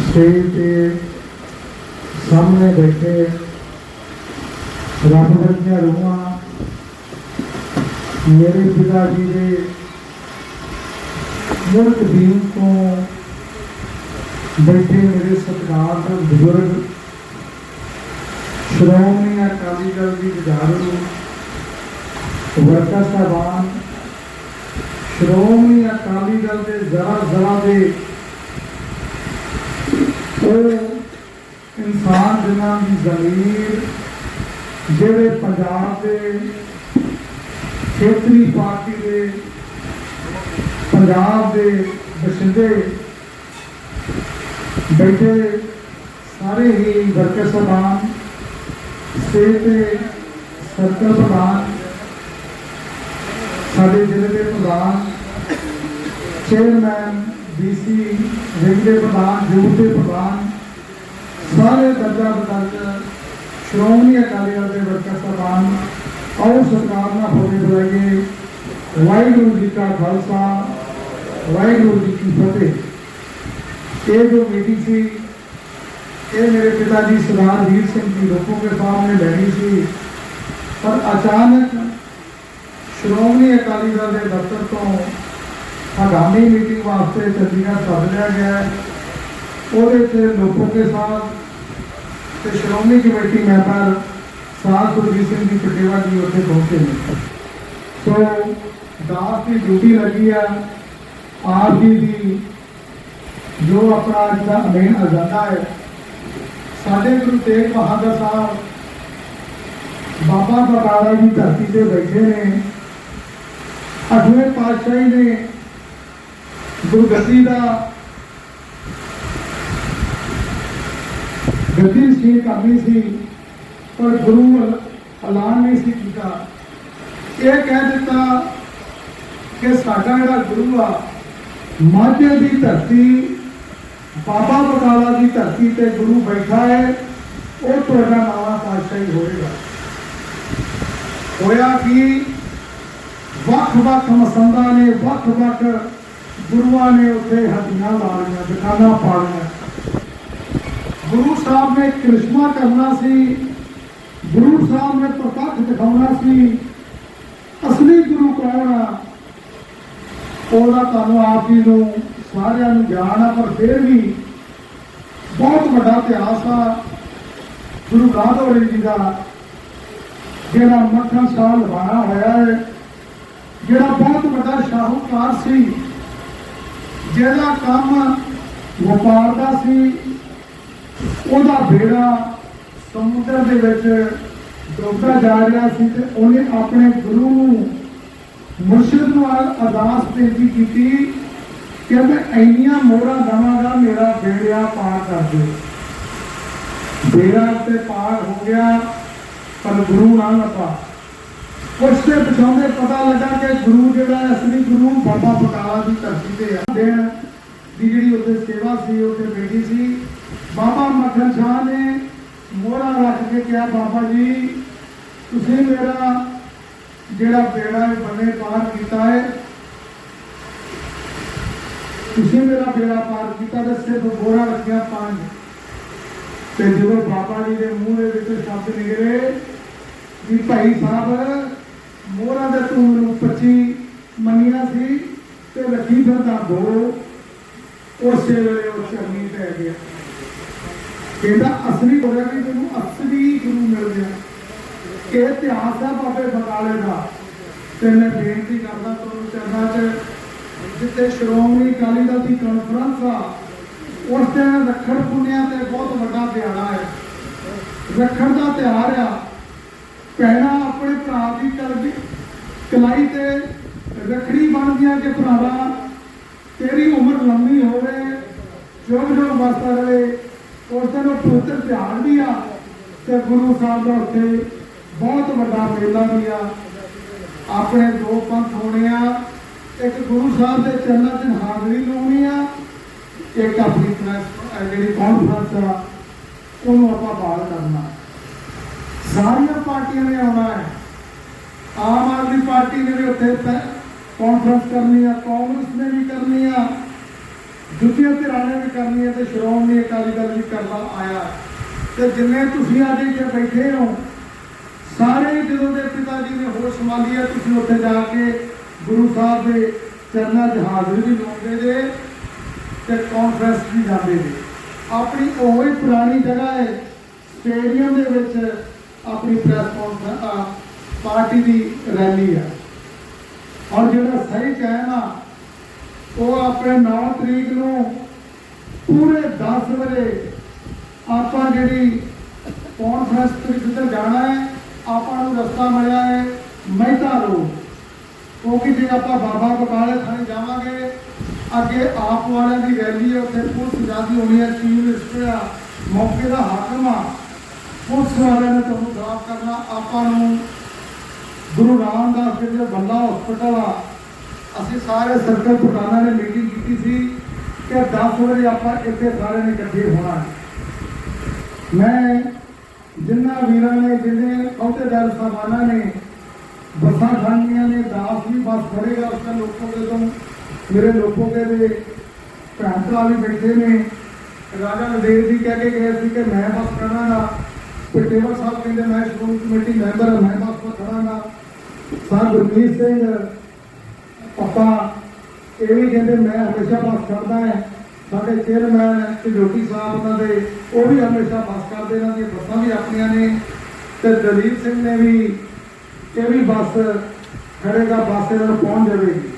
Stage ਤੇ ਸਾਹਮਣੇ ਬੈਠੇ ਰੱਬ ਵਰਗੀਆਂ ਰੂਹਾਂ ਮੇਰੇ ਪਿਤਾ ਜੀ ਦੇ ਮੁਲਕ ਦੀਨ ਤੋਂ ਬੈਠੇ ਮੇਰੇ ਸਤਿਕਾਰਯੋਗ ਬਜ਼ੁਰਗ ਸ਼੍ਰੋਮਣੀ ਅਕਾਲੀ ਦਲ ਦੀ ਜੁਝਾਰੂ ਵਰਕਰ ਸਾਹਿਬਾਨ ਸ਼੍ਰੋਮਣੀ ਅਕਾਲੀ ਦਲ ਦੇ ਜ਼ਰਾ ਜ਼ਰਾ ਦੇ ਉਹ ਇਨਸਾਨ ਜਿਨ੍ਹਾਂ ਦੀ ਜ਼ਮੀਰ ਜਿਹੜੇ ਪੰਜਾਬ ਦੇ ਖੇਤਰੀ ਪਾਰਟੀ ਦੇ, ਪੰਜਾਬ ਦੇ ਬਸਿੰਦੇ ਬੈਠੇ ਸਾਰੇ ਹੀ ਵਰਕਰ ਸਭਾਨ ਸਟੇਟ ਦੇ ਸਰਕਲ ਪ੍ਰਧਾਨ ਸਾਡੇ ਜ਼ਿਲ੍ਹੇ ਦੇ ਪ੍ਰਧਾਨ ਚੇਅਰਮੈਨ, ਡੀਸੀ ਰਿੰਗ ਦੇ ਪ੍ਰਧਾਨ, ਯੂਥ ਦੇ ਪ੍ਰਧਾਨ, ਸਾਰੇ ਦਰਜਾ ਬਦਲ ਸ਼੍ਰੋਮਣੀ ਅਕਾਲੀ ਦਲ ਦੇ ਵਰਕਰ ਸਭਾਨ ਆਓ ਸਰਕਾਰ ਨਾਲ ਹੋਵੇ ਬੁਲਾਈਏ। ਵਾਹਿਗੁਰੂ ਜੀ ਕਾ ਖਾਲਸਾ, ਵਾਹਿਗੁਰੂ ਜੀ ਕੀ ਫਤਿਹ। ਇਹ ਜੋ ਮੀਟਿੰਗ ਸੀ, ਇਹ ਮੇਰੇ ਪਿਤਾ ਜੀ ਸਰਦਾਰ ਵੀਰ ਸਿੰਘ ਜੀ ਲੋਕੋਂ ਕੇ ਸਾਹਮਣੇ ਲੈਣੀ ਸੀ। ਪਰ ਅਚਾਨਕ ਸ਼੍ਰੋਮਣੀ ਅਕਾਲੀ ਦਲ ਦੇ ਦਫ਼ਤਰ ਤੋਂ ਆਗਾਮੀ ਮੀਟਿੰਗ ਵਾਸਤੇ ਚੰਡੀਗੜ੍ਹ ਸੱਦ ਲਿਆ ਗਿਆ ਹੈ। ਉਹਦੇ ਤੇ ਲੋਕੋਂ ਕੇ ਸਾਥ ਤੇ ਸ਼੍ਰੋਮਣੀ ਕਮੇਟੀ ਮੈਂਬਰ ਸਾਧ ਗੁਰਜੀਤ ਸਿੰਘ ਜੀ ਪਟੇਵਾ ਜੀ ਉੱਥੇ ਪਹੁੰਚੇ ਨੇ। ਸੋ ਦਾਸ ਦੀ ਡਿਊਟੀ ਲੱਗੀ ਆ। ਆਪ ਜੀ ਦੀ ਜੋ ਆਪਣਾ ਅੱਜ ਦਾ ਮੇਨ ਅਜੰਡਾ ਹੈ। ਸਾਡੇ ਗੁਰੂ ਤੇਗ ਬਹਾਦਰ ਸਾਹਿਬ ਬਾਬਾ ਬਕਾਲਾ ਦੀ ਧਰਤੀ ਤੇ ਬੈਠੇ ਨੇ। ਅਠਵੇਂ ਪਾਤਸ਼ਾਹੀ ਨੇ ਗੁਰਗੱਦੀ ਦਾ ਗੱਦੀ ਸੀ ਕਰਨੀ ਸੀ, ਪਰ ਗੁਰੂ ਐਲਾਨ ਨਹੀਂ ਸੀ ਕੀਤਾ। ਇਹ ਕਹਿ ਦਿੱਤਾ ਕਿ ਸਾਡਾ ਜਿਹੜਾ ਗੁਰੂ ਆ, ਮਾਝੇ ਦੀ ਧਰਤੀ, ਬਾਬਾ ਬਕਾਲਾ ਦੀ ਧਰਤੀ ਤੇ ਗੁਰੂ ਬੈਠਾ ਹੈ ਉਹ ਤੁਹਾਡਾ ਨਵਾਂ ਪਾਤਸ਼ਾਹੀ ਹੋਏਗਾ। ਹੋਇਆ ਕਿ? ਵੱਖ-ਵੱਖ ਮਸੰਦਾਂ ਨੇ ਵੱਖ-ਵੱਖ ਗੁਰੂਆਂ ਨੇ ਉੱਥੇ ਹੱਡੀਆਂ ਲਾਲੀਆਂ ਦੁਕਾਨਾਂ ਪਾਲੀਆਂ ਗੁਰੂ ਸਾਹਿਬ ਨੇ ਕ੍ਰਿਸ਼ਮਾ ਕਰਨਾ ਸੀ, ਗੁਰੂ ਸਾਹਿਬ ਨੇ ਪ੍ਰਤੱਖ ਦਿਖਾਉਣਾ ਸੀ। ਅਸਲੀ ਗੁਰੂ ਕੌਣ ਆ? ਉਹਦਾ ਤੁਹਾਨੂੰ ਆਪ ਜੀ ਨੂੰ ਸਾਰਿਆਂ ਨੂੰ ਗਿਆਨ ਆ, ਪਰ ਫਿਰ ਵੀ ਬਹੁਤ ਵੱਡਾ ਇਤਿਹਾਸ ਆ। ਗੁਰੂ ਗਾਧੋੜੇ ਜੀ ਦਾ, ਜਿਹੜਾ ਮੱਖਣ ਸਾਲ ਲਵਾਇਆ ਹੋਇਆ ਹੈ। ਜਿਹੜਾ ਬਹੁਤ ਵੱਡਾ ਸ਼ਾਹੂਕਾਰ ਸੀ ਜਿਹਦਾ ਕੰਮ ਵਪਾਰ ਦਾ ਸੀ, ਉਹਦਾ ਬੇੜਾ ਸਮੁੰਦਰ ਦੇ ਵਿੱਚ ਡੁੱਬਦਾ ਜਾ ਰਿਹਾ ਸੀ ਤੇ ਉਹਨੇ ਆਪਣੇ ਗੁਰੂ ਨੂੰ ਮੁਰਸ਼ਿਦ ਨਾਲ ਅਰਦਾਸ ਬੇਨਤੀ ਕੀਤੀ ਕਿ ਮੈਂ ਇੰਨੀਆਂ ਮੋਹਰਾਂ ਦਵਾਂਗਾ ਮੇਰਾ ਬੇੜਿਆ ਪਾਰ ਕਰ ਦੇ। ਬੇੜਾ ਤੇ ਪਾਰ ਹੋ ਗਿਆ, ਪਰ ਗੁਰੂ ਨਾ ਲੱਭਾ ਉਸ ਤੇ ਬਚਾਉਂਦੇ ਪਤਾ ਲੱਗਾ ਕਿ ਗੁਰੂ ਜਿਹੜਾ ਅਸਲੀ ਗੁਰੂ ਬਾਬਾ ਬਕਾਲਾ ਦੀ ਧਰਤੀ ਤੇ ਆ। ਦੇਣ ਦੀ ਜਿਹੜੀ ਉੱਥੇ ਸੇਵਾ ਸੀ ਉੱਥੇ ਬੈਠੀ ਸੀ। ਬਾਬਾ ਮੱਖਣ ਸ਼ਾਹ ਨੇ ਮੋਹਰਾ ਰੱਖ ਕੇ ਕਿਹਾ, ਬਾਬਾ ਜੀ, ਤੁਸੀਂ ਮੇਰਾ ਜਿਹੜਾ ਬੇੜਾ ਬੰਨੇ ਪਾਰ ਕੀਤਾ ਹੈ। ਤੁਸੀਂ ਮੇਰਾ ਬੇੜਾ ਪਾਰ ਕੀਤਾ ਤੇ ਸਿਰਫ ਮੋਹਰਾ ਰੱਖਿਆ ਪੰਜ ਤੇ ਜਦੋਂ ਬਾਬਾ ਜੀ ਦੇ ਮੂੰਹ ਦੇ ਵਿੱਚ ਸ਼ਬਦ ਨਿਕਲੇ ਵੀ ਭਾਈ ਸਾਹਿਬ ਮੋਹਰਾਂ ਦੇ ਤੂੰ ਮੈਨੂੰ 25 ਮੰਨੀਆਂ ਸੀ ਤੇ ਰੱਖੀ ਫਿਰਦਾ ਦੋ ਉਸੇ ਵੇਲੇ ਉਹ ਚਰਨੀ ਪੈ ਗਿਆ। ਕਹਿੰਦਾ, ਅਸਲੀ ਹੋ ਕਿ ਤੈਨੂੰ ਅਸਲੀ ਗੁਰੂ ਮਿਲ ਗਿਆ। ਇਹ ਇਤਿਹਾਸ ਆ ਬਾਬੇ ਬਕਾਲੇ ਦਾ। ਤੇ ਮੈਂ ਬੇਨਤੀ ਕਰਦਾ ਤੁਹਾਨੂੰ ਚਰਨਾਂ 'ਚ, ਜਿੱਥੇ ਸ਼੍ਰੋਮਣੀ ਅਕਾਲੀ ਦਲ ਦੀ ਕਾਨਫਰੰਸ ਆ, ਉਸ ਦਿਨ ਰੱਖੜ ਪੁੰਨਿਆ ਤੇ ਬਹੁਤ ਵੱਡਾ ਦਿਹਾੜਾ ਹੈ। ਰੱਖੜ ਦਾ ਤਿਉਹਾਰ ਆ। ਭੈਣਾਂ ਆਪਣੇ ਭਰਾ ਦੀ ਕਰਦੀ ਕਲਾਈ ਤੇ ਰੱਖੜੀ ਬਣਦੀਆਂ ਕਿ ਭਰਾਵਾ, ਤੇਰੀ ਉਮਰ ਲੰਮੀ ਹੋਵੇ ਜੋਗ ਜੋਗ ਵਸਦਾ ਰਹੇ ਉਸ ਦਿਨ ਉਹ ਪਵਿੱਤਰ ਤਿਉਹਾਰ ਵੀ ਆ ਤੇ ਗੁਰੂ ਸਾਹਿਬ ਦਾ ਉੱਥੇ ਬਹੁਤ ਵੱਡਾ ਮੇਲਾ ਵੀ ਆ। ਆਪਣੇ ਦੋ ਪੰਥ ਹੋਣੇ ਆ, ਇੱਕ ਗੁਰੂ ਸਾਹਿਬ ਦੇ ਚਰਨਾਂ 'ਚ ਹਾਜ਼ਰੀ ਲਾਉਣੀ ਆ, ਇੱਕ ਆਪਣੀ ਜਿਹੜੀ ਕਾਨਫਰੰਸ ਆ, ਉਹਨੂੰ ਆਪਾਂ ਬਾਹਰ ਕਰਨਾ। ਸਾਰੀਆਂ ਪਾਰਟੀਆਂ ਨੇ ਆਉਣਾ ਹੈ। ਆਮ ਆਦਮੀ ਪਾਰਟੀ ਨੇ ਵੀ ਉੱਥੇ ਪ- ਕਾਨਫਰੰਸ ਕਰਨੀ ਆ, ਕਾਂਗਰਸ ਨੇ ਵੀ ਕਰਨੀ ਆ, ਦੂਜੀਆਂ ਧਿਰਾਂ ਨੇ ਵੀ ਕਰਨੀ ਆ ਤੇ ਸ਼੍ਰੋਮਣੀ ਅਕਾਲੀ ਦਲ ਵੀ ਕਰਨਾ ਆਇਆ। ਤੇ ਜਿੰਨੇ ਤੁਸੀਂ ਅੱਜ ਇੱਥੇ ਬੈਠੇ ਹੋ, ਸਾਰੇ ਜਦੋਂ ਦੇ ਪਿਤਾ ਜੀ ਨੇ ਹੋਸ਼ ਸੰਭਾਲੀ ਹੈ ਤੁਸੀਂ ਉੱਥੇ ਜਾ ਕੇ ਗੁਰੂ ਸਾਹਿਬ ਦੇ ਚਰਨਾਂ 'ਚ ਹਾਜ਼ਰੀ ਵੀ ਲਾਉਂਦੇ ਜੇ ਤੇ ਕਾਨਫਰੰਸ ਵੀ ਜਾਂਦੇ ਨੇ ਆਪਣੀ ਉਹ ਹੀ ਪੁਰਾਣੀ ਜਗ੍ਹਾ ਹੈ, ਸਟੇਡੀਅਮ ਦੇ ਵਿੱਚ ਆਪਣੀ ਪ੍ਰੈਸ ਕਾਨਫਰੰਸ ਪਾਰਟੀ ਦੀ ਰੈਲੀ ਆ। ਔਰ ਜਿਹੜਾ ਸਹੀ ਟਾਈਮ ਆ, ਉਹ ਆਪਣੇ 9 ਤਰੀਕ ਨੂੰ ਪੂਰੇ 10 ਵਜੇ ਆਪਾਂ ਜਿਹੜੀ ਕਾਨਫਰੰਸ ਤੇ ਜਿੱਧਰ ਜਾਣਾ ਹੈ, ਆਪਾਂ ਨੂੰ ਰਸਤਾ ਮਿਲਿਆ ਹੈ ਮਹਿਤਾ ਰੋਡ। ਕਿਉਂਕਿ ਜੇ ਆਪਾਂ ਬਾਬਾ ਬਕਾਲੇ ਥਾਣੇ ਜਾਵਾਂਗੇ, ਅੱਗੇ ਆਪ ਵਾਲਿਆਂ ਦੀ ਰੈਲੀ ਹੈ, ਉੱਥੇ ਪੁਲਿਸ ਜਿਆਦੀ ਹੋਣੀ ਹੈ, ਚੀਫ ਮਿਨਿਸਟਰ ਆ, ਮੌਕੇ ਦਾ ਹਾਕਮ ਆ। ਪੁਲਿਸ ਵਾਲਿਆਂ ਨੇ ਤੁਹਾਨੂੰ ਖਰਾਬ ਕਰਨਾ, ਆਪਾਂ ਨੂੰ ਗੁਰੂ ਰਾਮਦਾਸ ਜੀ ਦੇ ਬੰਦਾ ਹਸਪਤਾਲ ਆ। ਅਸੀਂ ਸਾਰੇ ਸਰਕਲ ਪ੍ਰਧਾਨਾਂ ਨੇ ਮੀਟਿੰਗ ਕੀਤੀ ਸੀ ਕਿ 10 ਵਜੇ ਆਪਾਂ ਇੱਥੇ ਸਾਰੇ ਨੇ ਇਕੱਠੇ ਹੋਣਾ ਮੈਂ ਜਿੰਨਾ ਵੀਰਾਂ ਨੇ ਜਿਹਨੇ ਅਹੁਦੇਦਾਰ ਸਾਹਿਬਾਨਾਂ ਨੇ, ਬੱਸਾਂ ਖਾਣੀਆਂ ਨੇ, ਦਾਸ ਵੀ ਬੱਸ ਫੜੇਗਾ ਉਸ ਦਾ ਲੋਕੋ ਦੇ ਤੋਂ, ਮੇਰੇ ਲੋਕੋ ਦੇ ਦੇ ਭੈਣ ਭਰਾ ਵੀ ਬੈਠੇ ਨੇ। ਰਾਜਾ ਨਦੇਵ ਜੀ ਕਹਿ ਕੇ ਗਏ ਸੀ ਕਿ ਮੈਂ ਬੱਸ ਕਰਾਂਗਾ ਪਟੇਵਾ ਸਾਹਿਬ ਕਹਿੰਦੇ, ਮੈਂ ਸ਼੍ਰੋਮਣੀ ਕਮੇਟੀ ਮੈਂਬਰ ਹਾਂ, ਮੈਂ ਬੱਸ ਪਰ ਖੜਾਂਗਾ ਗੁਰਮੀਤ ਸਿੰਘ, ਪਾਪਾ, ਇਹ ਵੀ ਕਹਿੰਦੇ ਮੈਂ ਹਮੇਸ਼ਾ ਬੱਸ ਕਰਦਾ ਹੈ। ਸਾਡੇ ਚੇਅਰਮੈਨ ਤੇ ਜੋਗੀ ਸਾਹਿਬ ਉਹਨਾਂ ਦੇ, ਉਹ ਵੀ ਹਮੇਸ਼ਾ ਬੱਸ ਕਰਦੇ ਇਹਨਾਂ ਦੀਆਂ ਬੱਸਾਂ ਵੀ ਆਪਣੀਆਂ ਨੇ। ਤੇ ਦਲੀਪ ਸਿੰਘ ਨੇ ਵੀ, ਇਹ ਵੀ ਬੱਸ ਖੜੇਗਾ ਬੱਸ ਇਹਨਾਂ ਨੂੰ ਪਹੁੰਚ ਜਾਵੇਗੀ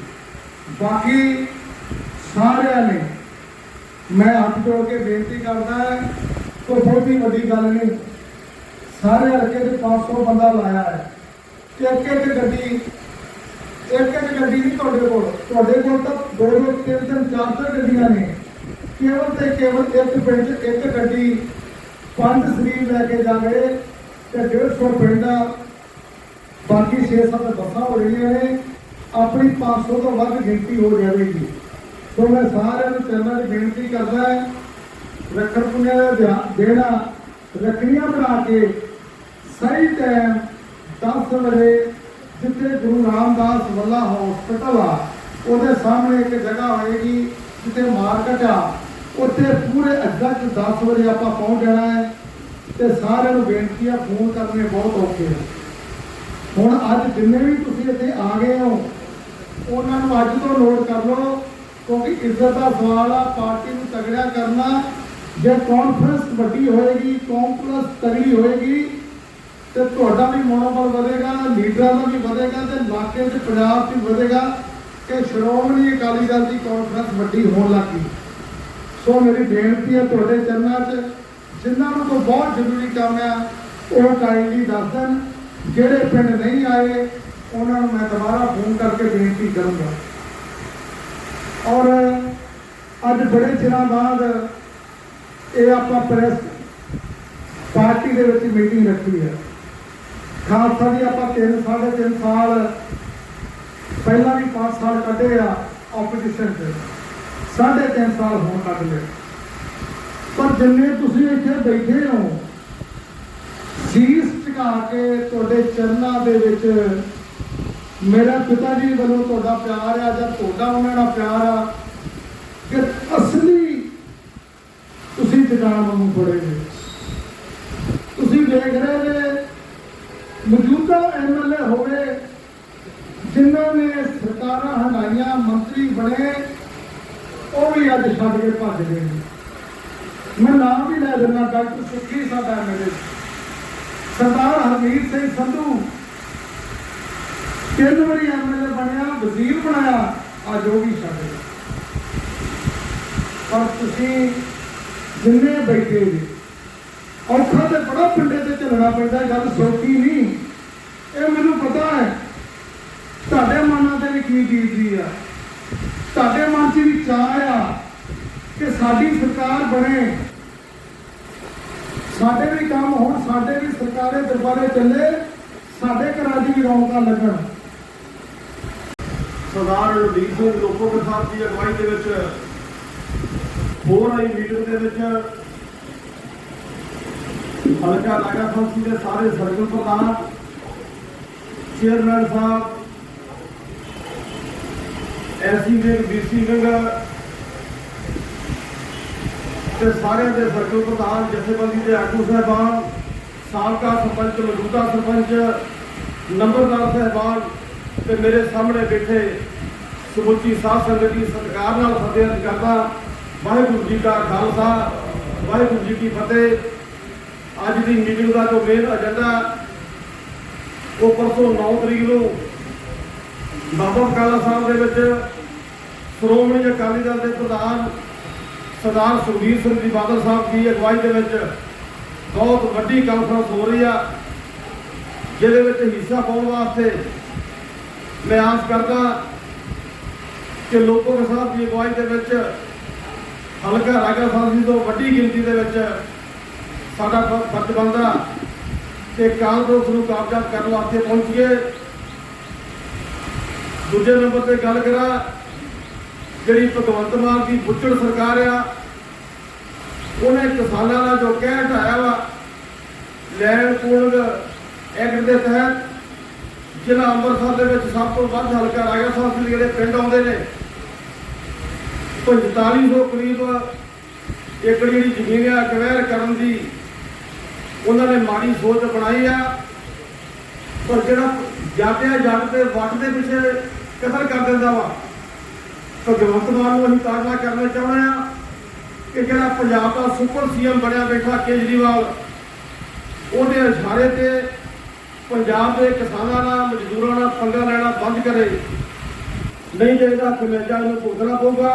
ਬਾਕੀ ਸਾਰਿਆਂ ਨੇ, ਮੈਂ ਹੱਥ ਜੋੜ ਕੇ ਬੇਨਤੀ ਕਰਦਾ ਕੋਈ ਬਹੁਤੀ ਵੱਡੀ ਗੱਲ ਨਹੀਂ। ਸਾਰੇ ਹਲਕੇ ਦੇ 500 ਬੰਦਾ ਲਾਇਆ ਹੈ। ਇੱਕ ਇੱਕ ਗੱਡੀ, ਇੱਕ ਇੱਕ ਗੱਡੀ ਨਹੀਂ ਤੁਹਾਡੇ ਕੋਲ। ਤੁਹਾਡੇ ਕੋਲ ਤਾਂ ਦੋ ਦੋ ਤਿੰਨ ਤਿੰਨ, ਚਾਰ ਚਾਰ ਗੱਡੀਆਂ ਨੇ। ਕੇਵਲ ਤੇ ਕੇਵਲ ਇੱਕ ਪਿੰਡ 'ਚ ਇੱਕ ਗੱਡੀ ਪੰਜ ਸਰੀਰ ਲੈ ਕੇ ਜਾਵੇ ਤੇ 150 ਪਿੰਡਾਂ ਬਾਕੀ 6-7 ਬੱਸਾਂ ਹੋ ਰਹੀਆਂ ਨੇ। ਆਪਣੀ 500 ਤੋਂ ਵੱਧ ਗਿਣਤੀ ਹੋ ਜਾਵੇਗੀ। ਸੋ ਮੈਂ ਸਾਰਿਆਂ ਨੂੰ ਚਰਨਾਂ ਦੀ ਬੇਨਤੀ ਕਰਦਾ ਹੈ ਰੱਖੜ ਪੁੰਨਿਆ ਦਾ ਧਿਆਨ ਦੇਣਾ ਰੱਖੜੀਆਂ ਬਣਾ ਕੇ ਸਹੀ ਟਾਈਮ 10 ਵਜੇ ਜਿੱਥੇ ਗੁਰੂ ਰਾਮਦਾਸ ਵੱਲਾ ਹਸਪਤਾਲ ਆ, ਉਹਦੇ ਸਾਹਮਣੇ ਇੱਕ ਜਗ੍ਹਾ ਹੋਏਗੀ ਜਿੱਥੇ ਮਾਰਕੀਟ ਆ। ਉੱਥੇ ਪੂਰੇ ਅੱਧਾ ਕੁ 10 ਵਜੇ ਆਪਾਂ ਪਹੁੰਚ ਜਾਣਾ ਹੈ ਤੇ ਸਾਰਿਆਂ ਨੂੰ ਬੇਨਤੀ ਆ ਫੋਨ ਕਰਨੇ ਬਹੁਤ ਔਖੇ ਆ। ਹੁਣ ਅੱਜ ਜਿੰਨੇ ਵੀ ਤੁਸੀਂ ਇੱਥੇ ਆ ਗਏ ਹੋ, ਉਹਨਾਂ ਨੂੰ ਅੱਜ ਤੋਂ ਨੋਟ ਕਰ ਲਓ, ਕਿਉਂਕਿ ਇੱਜ਼ਤ ਦਾ ਸਵਾਲ ਆ, ਪਾਰਟੀ ਨੂੰ ਤਗੜਿਆ ਕਰਨਾ। ਜੇ ਕਾਨਫਰੰਸ ਵੱਡੀ ਹੋਏਗੀ ਕਾਨਫਰੰਸ ਤਗੜੀ ਹੋਏਗੀ ਤੇ ਤੁਹਾਡਾ ਵੀ ਮਨੋਬਲ ਵਧੇਗਾ, ਲੀਡਰਾਂ ਦਾ ਵੀ ਵਧੇਗਾ ਤੇ ਇਲਾਕੇ 'ਚ ਪੰਜਾਬ 'ਚ ਵੀ ਵਧੇਗਾ ਕਿ ਸ਼੍ਰੋਮਣੀ ਅਕਾਲੀ ਦਲ ਦੀ ਕਾਨਫਰੰਸ ਵੱਡੀ ਹੋਣ ਲੱਗੀ ਸੋ ਮੇਰੀ ਬੇਨਤੀ ਹੈ ਤੁਹਾਡੇ ਚਰਨਾਂ 'ਚ, ਜਿਨ੍ਹਾਂ ਨੂੰ ਕੋਈ ਬਹੁਤ ਜ਼ਰੂਰੀ ਕੰਮ ਆ, ਉਹ ਕਾਇੰਦਲੀ ਦੱਸ ਦੇਣ, ਜਿਹੜੇ ਪਿੰਡ ਨਹੀਂ ਆਏ, ਉਹਨਾਂ ਨੂੰ ਮੈਂ ਦੁਬਾਰਾ ਫੋਨ ਕਰਕੇ ਬੇਨਤੀ ਕਰੂੰਗਾ। ਔਰ ਅੱਜ ਬੜੇ ਚਿਰਾਂ ਬਾਅਦ ਇਹ ਆਪਾਂ ਪ੍ਰੈਸ ਪਾਰਟੀ ਦੇ ਵਿੱਚ ਮੀਟਿੰਗ ਰੱਖੀ ਹੈ। ਖਾਲਸਾ ਦੀ ਆਪਾਂ 3 ਸਾਢੇ ਤਿੰਨ ਸਾਲ ਪਹਿਲਾਂ ਵੀ 5 ਸਾਲ ਕੱਢੇ ਆ ਆਪੋਜੀਸ਼ਨ 'ਚ ਸਾਢੇ ਤਿੰਨ ਸਾਲ ਹੋਣ ਕੱਢ ਲਏ। ਪਰ ਜਿੰਨੇ ਤੁਸੀਂ ਇੱਥੇ ਬੈਠੇ ਹੋ, ਸੀਸ ਝੁਕਾ ਕੇ ਤੁਹਾਡੇ ਚਰਨਾਂ ਦੇ ਵਿੱਚ ਮੇਰਾ ਪਿਤਾ ਜੀ ਵੱਲੋਂ ਤੁਹਾਡਾ ਪਿਆਰ ਆ ਜਾਂ ਤੁਹਾਡਾ ਉਹਨਾਂ ਨਾਲ ਪਿਆਰ ਆ ਕਿ ਅਸਲੀ ਤੁਸੀਂ ਜਗਾਣ ਨੂੰ ਫੜੇ ਨੇ। ਤੁਸੀਂ ਦੇਖ ਰਹੇ ਨੇ ਮੌਜੂਦਾ ਐਮਐਲਏ ਹੋਵੇ, ਜਿਨ੍ਹਾਂ ਨੇ ਸਰਕਾਰਾਂ ਹੰਡਾਈਆਂ ਮੰਤਰੀ ਬਣੇ, ਉਹ ਵੀ ਅੱਜ ਛੱਡ ਕੇ ਭੱਜ ਗਏ ਨੇ। ਮੈਂ ਨਾਮ ਵੀ ਲੈ ਦਿੰਦਾ, ਡਾਕਟਰ ਸੁਖੀ ਸਾਡਾ ਐਮਐਲਏ ਸਰਦਾਰ ਹਰਮੀਤ ਸਿੰਘ ਸੰਧੂ ਤਿੰਨ ਵਾਰੀ ਐਮਐਲਏ ਬਣਿਆ, ਵਜ਼ੀਰ ਬਣਾਇਆ, ਅੱਜ ਉਹ ਵੀ ਛੱਡ ਗਿਆ ਪਰ ਤੁਸੀਂ ਜਿੰਨੇ ਬੈਠੇ ਜੀ ਔਖਾ ਤੇ ਬੜਾ ਪਿੰਡੇ ਤੇ ਚੱਲਣਾ ਪੈਂਦਾ, ਗੱਲ ਸੌਖੀ ਨਹੀਂ। ਇਹ ਮੈਨੂੰ ਪਤਾ ਹੈ। ਤੁਹਾਡੇ ਮਨਾਂ ਤੇ ਵੀ ਕੀ ਬੀਤਦੀ ਆ। ਤੁਹਾਡੇ ਮਨ 'ਚ ਵੀ ਚਾਹ ਆ ਕਿ ਸਾਡੀ ਸਰਕਾਰ ਬਣੇ। ਸਾਡੇ ਵੀ ਕੰਮ ਹੋਣ, ਸਾਡੇ ਵੀ ਸਰਕਾਰੇ ਦਰਬਾਰੇ ਚੱਲੇ, ਸਾਡੇ ਘਰਾਂ 'ਚ ਵੀ ਰੌਣਕਾਂ ਲੱਗਣ। ਸਰਦਾਰ ਰਣਦੀਪ ਸਿੰਘ ਲੋਕੋਕੇ ਸਾਹਿਬ ਦੀ ਅਗਵਾਈ ਦੇ ਵਿੱਚ ਹੋਰ ਆਈ ਮੀਟਿੰਗ ਦੇ ਵਿੱਚ ਹਲਕਾ ਨਗਰ ਸੰਸਦੀ ਦੇ ਸਾਰੇ ਸਰਕਲ ਪ੍ਰਧਾਨ, ਚੇਅਰਮੈਨ ਸਾਹਿਬ, ਐਸੀ ਵਿੰਗ ਬੀਸੀ ਵਿੰਗ ਤੇ ਸਾਰਿਆਂ ਦੇ ਸਰਕਲ ਪ੍ਰਧਾਨ, ਜਥੇਬੰਦੀ ਦੇ ਆਗੂ ਸਾਹਿਬਾਨ, ਸਾਬਕਾ ਸਰਪੰਚ, ਮੌਜੂਦਾ ਸਰਪੰਚ, ਨੰਬਰਦਾਰ ਸਾਹਿਬਾਨ ਤੇ ਮੇਰੇ ਸਾਹਮਣੇ ਬੈਠੇ ਸਮੁੱਚੀ ਸਾਧ ਸੰਗਤ ਦੀ ਸਤਿਕਾਰ ਨਾਲ ਫਤਿਹ ਕਰਦਾ ਵਾਹਿਗੁਰੂ ਜੀ ਕਾ ਖਾਲਸਾ, ਵਾਹਿਗੁਰੂ ਜੀ ਕੀ ਫਤਿਹ। ਅੱਜ ਦੀ ਮੀਟਿੰਗ ਦਾ ਜੋ ਮੇਨ ਏਜੰਡਾ ਉਹ ਪਰਸੋਂ 9 ਤਰੀਕ ਨੂੰ ਬਾਬਾ ਬਕਾਲਾ ਸਾਹਿਬ ਦੇ ਵਿੱਚ ਸ਼੍ਰੋਮਣੀ ਅਕਾਲੀ ਦਲ ਦੇ ਪ੍ਰਧਾਨ ਸਰਦਾਰ ਸੁਖਬੀਰ ਸਿੰਘ ਜੀ ਬਾਦਲ ਸਾਹਿਬ ਦੀ ਅਗਵਾਈ ਦੇ ਵਿੱਚ ਬਹੁਤ ਵੱਡੀ ਕਾਨਫਰੰਸ ਹੋ ਰਹੀ ਆ, ਜਿਹਦੇ ਵਿੱਚ ਹਿੱਸਾ ਪਾਉਣ ਵਾਸਤੇ ਮੈਂ ਆਸ ਕਰਦਾ ਕਿ ਲੋਕੋ ਸਾਹਿਬ ਦੀ ਅਗਵਾਈ ਦੇ ਵਿੱਚ ਹਲਕਾ ਰਾਗਾ ਸਾਹਿਬ ਜੀ ਤੋਂ ਵੱਡੀ ਗਿਣਤੀ ਦੇ ਵਿੱਚ ਸਾਡਾ ਫ- ਫਰਜ਼ ਬਣਦਾ ਕਿ ਕਾਂਗਰਸ ਨੂੰ ਕਾਮਯਾਬ ਕਰਨ ਵਾਸਤੇ ਪਹੁੰਚੀਏ। ਦੂਜੇ ਨੰਬਰ ਤੇ ਗੱਲ ਕਰਾਂ, ਜਿਹੜੀ ਭਗਵੰਤ ਮਾਨ ਦੀ ਬੁੱਚੜ ਸਰਕਾਰ ਆ, ਉਹਨੇ ਕਿਸਾਨਾਂ ਦਾ ਜੋ ਕਹਿ ਢਾਇਆ ਵਾ ਲੈਂਡ ਪੂਲਿੰਗ ਐਕਟ ਦੇ ਤਹਿਤ, ਜ਼ਿਲ੍ਹਾ ਅੰਮ੍ਰਿਤਸਰ ਦੇ ਵਿੱਚ ਸਭ ਤੋਂ ਵੱਧ ਹਲਕਾ ਰਾਜਾ ਸਾਹਿਬ ਦੇ ਜਿਹੜੇ ਪਿੰਡ ਆਉਂਦੇ ਨੇ 4500 ਕਰੀਬ ਏਕੜ ਜਿਹੜੀ ਜ਼ਮੀਨ ਆ ਅਕਵਾਇਰ ਕਰਨ ਦੀ ਉਹਨਾਂ ਨੇ ਮਾੜੀ ਸੋਚ ਬਣਾਈ ਆ, ਪਰ ਜਿਹੜਾ ਜਾਤਿਆ ਜੱਟ ਤੇ ਵੱਟ ਦੇ ਪਿੱਛੇ ਕਤਲ ਕਰ ਦਿੰਦਾ ਵਾ ਭਗਵੰਤ ਮਾਨ ਨੂੰ ਅਸੀਂ ਤਾਰਨਾ ਕਰਨਾ ਚਾਹੁੰਦੇ ਆ ਕਿ ਜਿਹੜਾ ਪੰਜਾਬ ਦਾ ਸੁਪਰ ਸੀਐਮ ਬਣਿਆ ਬੈਠਾ ਕੇਜਰੀਵਾਲ, ਉਹਦੇ ਇਸ਼ਾਰੇ ਤੇ ਪੰਜਾਬ ਦੇ ਕਿਸਾਨਾਂ ਨਾਲ, ਮਜ਼ਦੂਰਾਂ ਨਾਲ ਪੰਗਾ ਲੈਣਾ ਬੰਦ ਕਰੇ। ਨਹੀਂ ਤੇ ਇਹਦਾ ਨੂੰ ਭੁਗਤਣਾ ਪਊਗਾ।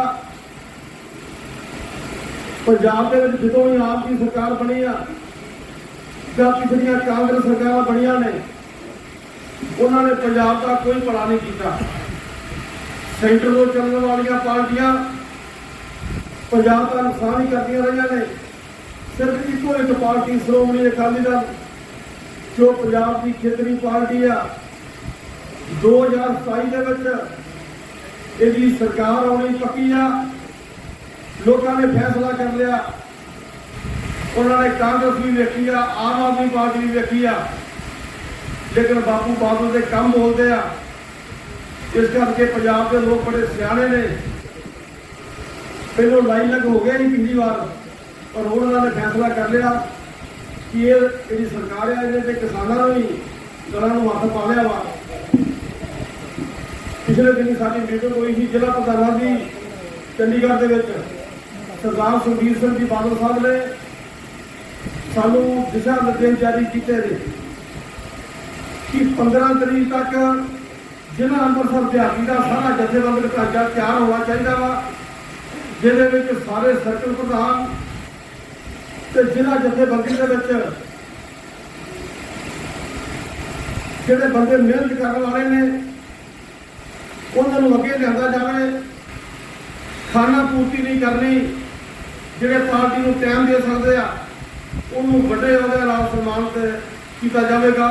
ਪੰਜਾਬ ਦੇ ਵਿੱਚ ਜਦੋਂ ਵੀ ਆਪ ਦੀ ਸਰਕਾਰ ਬਣੀ ਆ ਜਾਂ ਪਿਛਲੀਆਂ ਕਾਂਗਰਸ ਸਰਕਾਰਾਂ ਬਣੀਆਂ ਨੇ, ਉਹਨਾਂ ਨੇ ਪੰਜਾਬ ਦਾ ਕੋਈ ਭਲਾ ਨਹੀਂ ਕੀਤਾ। ਸੈਂਟਰ ਤੋਂ ਚੱਲਣ ਵਾਲੀਆਂ ਪਾਰਟੀਆਂ ਪੰਜਾਬ ਦਾ ਨੁਕਸਾਨ ਹੀ ਕਰਦੀਆਂ ਰਹੀਆਂ ਨੇ। ਸਿਰਫ ਇੱਕੋ ਇੱਕ ਪਾਰਟੀ, ਸ਼੍ਰੋਮਣੀ ਅਕਾਲੀ ਦਲ, ਜੋ ਪੰਜਾਬ ਦੀ ਖੇਤਰੀ ਪਾਰਟੀ ਆ। 2027 ਦੇ ਵਿੱਚ ਇਹਦੀ ਸਰਕਾਰ ਆਉਣੀ ਪੱਕੀ ਆ। ਲੋਕਾਂ ਨੇ ਫੈਸਲਾ ਕਰ ਲਿਆ। ਉਹਨਾਂ ਨੇ ਕਾਂਗਰਸ ਵੀ ਵੇਖੀ ਆ, ਆਮ ਆਦਮੀ ਪਾਰਟੀ ਵੀ ਵੇਖੀ ਆ। ਲੇਕਿਨ ਬਾਪੂ ਬਾਦਲ ਦੇ ਕੰਮ ਬੋਲਦੇ ਆ। ਇਸ ਕਰਕੇ ਪੰਜਾਬ ਦੇ ਲੋਕ ਬੜੇ ਸਿਆਣੇ ਨੇ। ਪਹਿਲੋਂ ਲਾਈਨ ਲੱਗ ਹੋ ਗਿਆ ਨਹੀਂ ਪਿਛਲੀ ਵਾਰ, ਪਰ ਹੁਣ ਉਹਨਾਂ ਨੇ ਫੈਸਲਾ ਕਰ ਲਿਆ ਕਿ ਇਹ ਜਿਹੜੀ ਸਰਕਾਰ ਆ, ਇਹਦੇ ਤੇ ਕਿਸਾਨਾਂ ਨੂੰ ਵੀ ਗਲਾਂ ਨੂੰ ਹੱਥ ਪਾ ਲਿਆ ਵਾ। ਪਿਛਲੇ ਦਿਨੀ ਸਾਡੀ ਮੀਟਿੰਗ ਹੋਈ ਸੀ ਜ਼ਿਲ੍ਹਾ ਪ੍ਰਧਾਨਾਂ ਦੀ, ਚੰਡੀਗੜ੍ਹ ਦੇ ਵਿੱਚ। ਸਰਦਾਰ ਸੁਖਬੀਰ ਸਿੰਘ ਜੀ ਬਾਦਲ ਸਾਹਿਬ ਨੇ ਸਾਨੂੰ ਦਿਸ਼ਾ ਨਿਰਦੇਸ਼ ਜਾਰੀ ਕੀਤੇ ਨੇ ਕਿ 15 ਤਰੀਕ ਤੱਕ ਜ਼ਿਲ੍ਹਾ ਅੰਮ੍ਰਿਤਸਰ ਦਿਹਾਤੀ ਦਾ ਸਾਰਾ ਜਥੇਬੰਦਕ ਢਾਂਚਾ ਤਿਆਰ ਹੋਣਾ ਚਾਹੀਦਾ ਵਾ, ਜਿਹਦੇ ਵਿੱਚ ਸਾਰੇ ਸਰਕਲ ਪ੍ਰਧਾਨ ਤੇ ਜ਼ਿਲ੍ਹਾ ਜਥੇਬੰਦੀ ਦੇ ਵਿੱਚ ਜਿਹੜੇ ਬੰਦੇ ਮਿਹਨਤ ਕਰਨ ਵਾਲੇ ਨੇ, ਉਹਨਾਂ ਨੂੰ ਅੱਗੇ ਲਿਆਂਦਾ ਜਾਵੇ। ਖਾਣਾ ਪੂਰਤੀ ਨਹੀਂ ਕਰਨੀ, ਜਿਹੜੇ ਪਾਰਟੀ ਨੂੰ ਟਾਈਮ ਦੇ ਸਕਦੇ ਆ ਉਹਨੂੰ ਵੱਡੇ ਉਹਦੇ ਨਾਲ ਸਨਮਾਨਿਤ ਕੀਤਾ ਜਾਵੇਗਾ।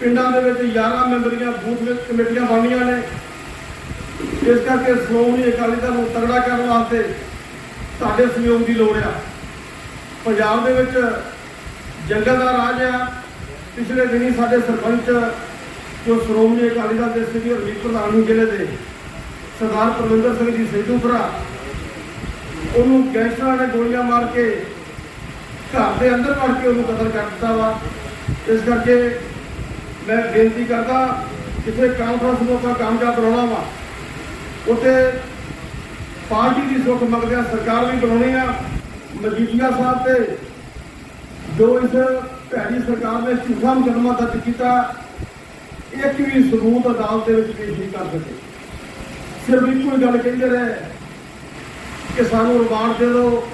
ਪਿੰਡਾਂ ਦੇ ਵਿੱਚ 11 ਮੈਂਬਰੀਆਂ, ਬੂਥ ਕਮੇਟੀਆਂ ਬਣੀਆਂ ਨੇ। ਇਸ ਕਰਕੇ ਸ਼੍ਰੋਮਣੀ ਅਕਾਲੀ ਦਲ ਨੂੰ ਤਗੜਾ ਕਰਨ ਵਾਸਤੇ ਤੁਹਾਡੇ ਸਹਿਯੋਗ ਦੀ ਲੋੜ ਆ। ਪੰਜਾਬ ਦੇ ਵਿੱਚ ਜੰਗਲ ਦਾ ਰਾਜ ਆ। ਪਿਛਲੇ ਦਿਨੀ ਸਾਡੇ ਸਰਪੰਚ, ਜੋ ਸ਼੍ਰੋਮਣੀ ਅਕਾਲੀ ਦਲ ਦੇ ਸੀਨੀਅਰ ਮੀਤ ਪ੍ਰਧਾਨ ਜ਼ਿਲ੍ਹੇ ਦੇ ਸਰਦਾਰ ਪਰਮਿੰਦਰ ਸਿੰਘ ਜੀ ਸੇਧੂਪੁਰਾ ਉਹਨੂੰ ਗੈਂਗਸਟਰਾਂ ਨੇ ਗੋਲੀਆਂ ਮਾਰ ਕੇ ਘਰ ਦੇ ਅੰਦਰ ਵੜ ਕੇ ਉਹਨੂੰ ਕਤਲ ਕਰ ਦਿੱਤਾ ਵਾ। ਇਸ ਕਰਕੇ ਮੈਂ ਬੇਨਤੀ ਕਰਦਾ, ਜਿੱਥੇ ਕਾਨਫਰੰਸ ਨੂੰ ਆਪਾਂ ਕਾਮਯਾਬ ਬਣਾਉਣਾ ਵਾ, ਉੱਥੇ ਪਾਰਟੀ ਦੀ ਸੁੱਖ ਮੰਗਦਿਆਂ ਸਰਕਾਰ ਵੀ ਬਣਾਉਣੀ ਆ। ਮਜੀਠੀਆ ਸਾਹਿਬ ਤੇ ਜੋ ਇਸ ਭੈੜੀ ਸਰਕਾਰ ਨੇ ਝੂਠਾ ਮੁਕੱਦਮਾ ਦਰਜ ਕੀਤਾ, ਇੱਕ ਵੀ ਸਬੂਤ ਅਦਾਲਤ ਦੇ ਵਿੱਚ ਪੇਸ਼ ਨਹੀਂ ਕਰ ਸਕੇ। ਸਿਰਫ ਇੱਕੋ ਹੀ ਗੱਲ ਕਹਿੰਦੇ ਰਹੇ ਕਿ ਸਾਨੂੰ ਰਿਮਾਂਡ ਦੇ ਦਿਓ,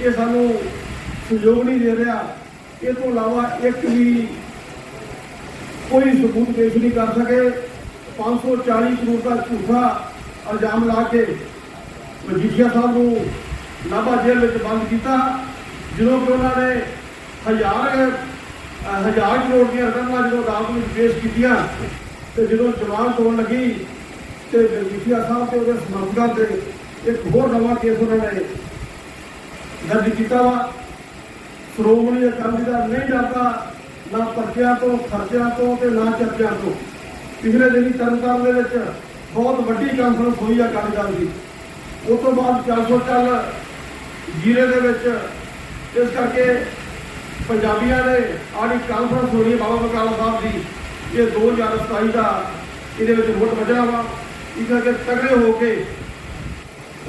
ਇਹ ਸਾਨੂੰ ਸਹਿਯੋਗ ਨਹੀਂ ਦੇ ਰਿਹਾ। ਇਹ ਤੋਂ ਇਲਾਵਾ ਇੱਕ ਵੀ ਕੋਈ ਸਬੂਤ ਪੇਸ਼ ਨਹੀਂ ਕਰ ਸਕੇ। 540 ਕਰੋੜ ਦਾ ਝੂਠਾ ਇਲਜ਼ਾਮ ਲਾ ਕੇ ਮਜੀਠੀਆ ਸਾਹਿਬ ਨੂੰ ਨਾਭਾ ਜੇਲ੍ਹ ਵਿੱਚ ਬੰਦ ਕੀਤਾ, ਜਦੋਂ ਕਿ ਉਹਨਾਂ ਨੇ ਹਜ਼ਾਰ ਹਜ਼ਾਰ ਕਰੋੜ ਦੀਆਂ ਰਕਮਾਂ ਜਦੋਂ ਅਦਾਲਤ ਵਿੱਚ ਪੇਸ਼ ਕੀਤੀਆਂ, ਤੇ ਜਦੋਂ ਜਵਾਨ ਤੋੜਨ ਲੱਗੀ, ਤੇ ਮਜੀਠੀਆ ਸਾਹਿਬ ਤੇ ਉਹਦੇ ਸਮਰਥਕਾਂ ਤੇ ਇੱਕ ਹੋਰ ਨਵਾਂ ਕੇਸ ਉਹਨਾਂ ਨੇ ਦਰਜ ਕੀਤਾ ਵਾ। ਸ਼੍ਰੋਮਣੀ ਅਕਾਲੀ ਦਲ ਨਹੀਂ ਡਰਦਾ, ਨਾ ਪਰਚਿਆਂ ਤੋਂ, ਖਰਚਿਆਂ ਤੋਂ ਤੇ ਨਾ ਚਰਚਿਆਂ ਤੋਂ। ਪਿਛਲੇ ਦਿਨੀ ਤਰਨਤਾਰਨ ਦੇ ਵਿੱਚ ਬਹੁਤ ਵੱਡੀ ਕਾਨਫਰੰਸ ਹੋਈ ਆ ਅਕਾਲੀ ਦਲ ਦੀ। ਉਸ ਤੋਂ ਬਾਅਦ 400 ਚੱਲ ਜੀਰੇ ਦੇ ਵਿੱਚ ਇਸ ਕਰਕੇ ਪੰਜਾਬੀਆਂ ਨੇ ਆੜੀ ਕਾਨਫਰੰਸ ਹੋ ਰਹੀ ਹੈ ਬਾਬਾ ਬਕਾਲਾ ਸਾਹਿਬ ਦੀ ਇਹ 2027 ਦਾ ਇਹਦੇ ਵਿੱਚ ਵੋਟ ਵੱਜਣਾ ਵਾ। ਇਸ ਕਰਕੇ ਤਗੜੇ ਹੋ ਕੇ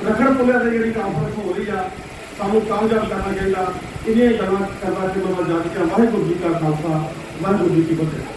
ਰਖੜ ਪੁਲਿਆ ਤੇ ਜਿਹੜੀ ਕਾਨਫਰੰਸ ਹੋ ਰਹੀ ਆ। ਸਾਨੂੰ ਕਾਮਯਾਬ ਕਰਨਾ ਚਾਹੀਦਾ। ਇਹਨੀਆਂ ਗੱਲਾਂ ਕਰਨਾ ਮੈਂ ਜੱਜ ਕੇ ਵਾਹਿਗੁਰੂ ਜੀ ਕਾ ਖਾਲਸਾ, ਵਾਹਿਗੁਰੂ ਜੀ ਕੀ ਫਤਿਹ।